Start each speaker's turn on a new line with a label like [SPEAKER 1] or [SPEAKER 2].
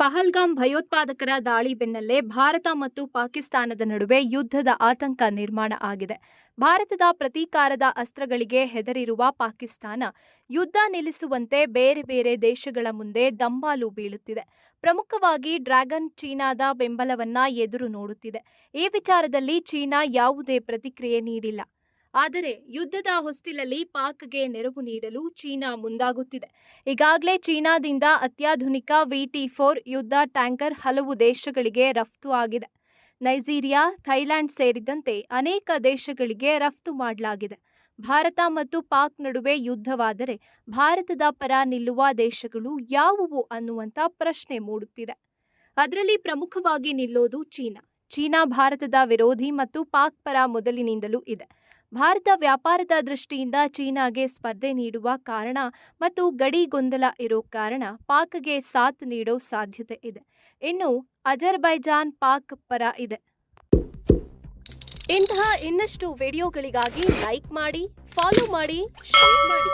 [SPEAKER 1] ಪಹಲ್ಗಾಮ್ ಭಯೋತ್ಪಾದಕರ ದಾಳಿ ಬೆನ್ನಲ್ಲೇ ಭಾರತ ಮತ್ತು ಪಾಕಿಸ್ತಾನದ ನಡುವೆ ಯುದ್ಧದ ಆತಂಕ ನಿರ್ಮಾಣ ಆಗಿದೆ. ಭಾರತದ ಪ್ರತೀಕಾರದ ಅಸ್ತ್ರಗಳಿಗೆ ಹೆದರಿರುವ ಪಾಕಿಸ್ತಾನ, ಯುದ್ಧ ನಿಲ್ಲಿಸುವಂತೆ ಬೇರೆ ಬೇರೆ ದೇಶಗಳ ಮುಂದೆ ದಂಬಾಲು ಬೀಳುತ್ತಿದೆ. ಪ್ರಮುಖವಾಗಿ ಡ್ರ್ಯಾಗನ್ ಚೀನಾದ ಬೆಂಬಲವನ್ನ ಎದುರು ನೋಡುತ್ತಿದೆ. ಈ ವಿಚಾರದಲ್ಲಿ ಚೀನಾ ಯಾವುದೇ ಪ್ರತಿಕ್ರಿಯೆ ನೀಡಿಲ್ಲ. ಆದರೆ ಯುದ್ಧದ ಹೊಸ್ತಿಲಲ್ಲಿ ಪಾಕ್ಗೆ ನೆರವು ನೀಡಲು ಚೀನಾ ಮುಂದಾಗುತ್ತಿದೆ. ಈಗಾಗಲೇ ಚೀನಾದಿಂದ ಅತ್ಯಾಧುನಿಕ ವಿಟಿ ಫೋರ್ ಯುದ್ಧ ಟ್ಯಾಂಕರ್ ಹಲವು ದೇಶಗಳಿಗೆ ರಫ್ತು ಆಗಿದೆ. ನೈಜೀರಿಯಾ, ಥೈಲ್ಯಾಂಡ್ ಸೇರಿದಂತೆ ಅನೇಕ ದೇಶಗಳಿಗೆ ರಫ್ತು ಮಾಡಲಾಗಿದೆ. ಭಾರತ ಮತ್ತು ಪಾಕ್ ನಡುವೆ ಯುದ್ಧವಾದರೆ ಭಾರತದ ಪರ ನಿಲ್ಲುವ ದೇಶಗಳು ಯಾವುವು ಅನ್ನುವಂಥ ಪ್ರಶ್ನೆ ಮೂಡುತ್ತಿದೆ. ಅದರಲ್ಲಿ ಪ್ರಮುಖವಾಗಿ ನಿಲ್ಲೋದು ಚೀನಾ. ಚೀನಾ ಭಾರತದ ವಿರೋಧಿ ಮತ್ತು ಪಾಕ್ ಪರ ಮೊದಲಿನಿಂದಲೂ ಇದೆ. ಭಾರತ ವ್ಯಾಪಾರದ ದೃಷ್ಟಿಯಿಂದ ಚೀನಾಗೆ ಸ್ಪರ್ಧೆ ನೀಡುವ ಕಾರಣ ಮತ್ತು ಗಡಿ ಗೊಂದಲ ಇರೋ ಕಾರಣ ಪಾಕ್ಗೆ ಸಾಥ್ ನೀಡೋ ಸಾಧ್ಯತೆ ಇದೆ. ಇನ್ನು ಅಜರ್ಬೈಜಾನ್ ಪಾಕ್ ಪರ ಇದೆ. ಇಂತಹ ಇನ್ನಷ್ಟು ವಿಡಿಯೋಗಳಿಗಾಗಿ ಲೈಕ್ ಮಾಡಿ, ಫಾಲೋ ಮಾಡಿ, ಶೇರ್ ಮಾಡಿ.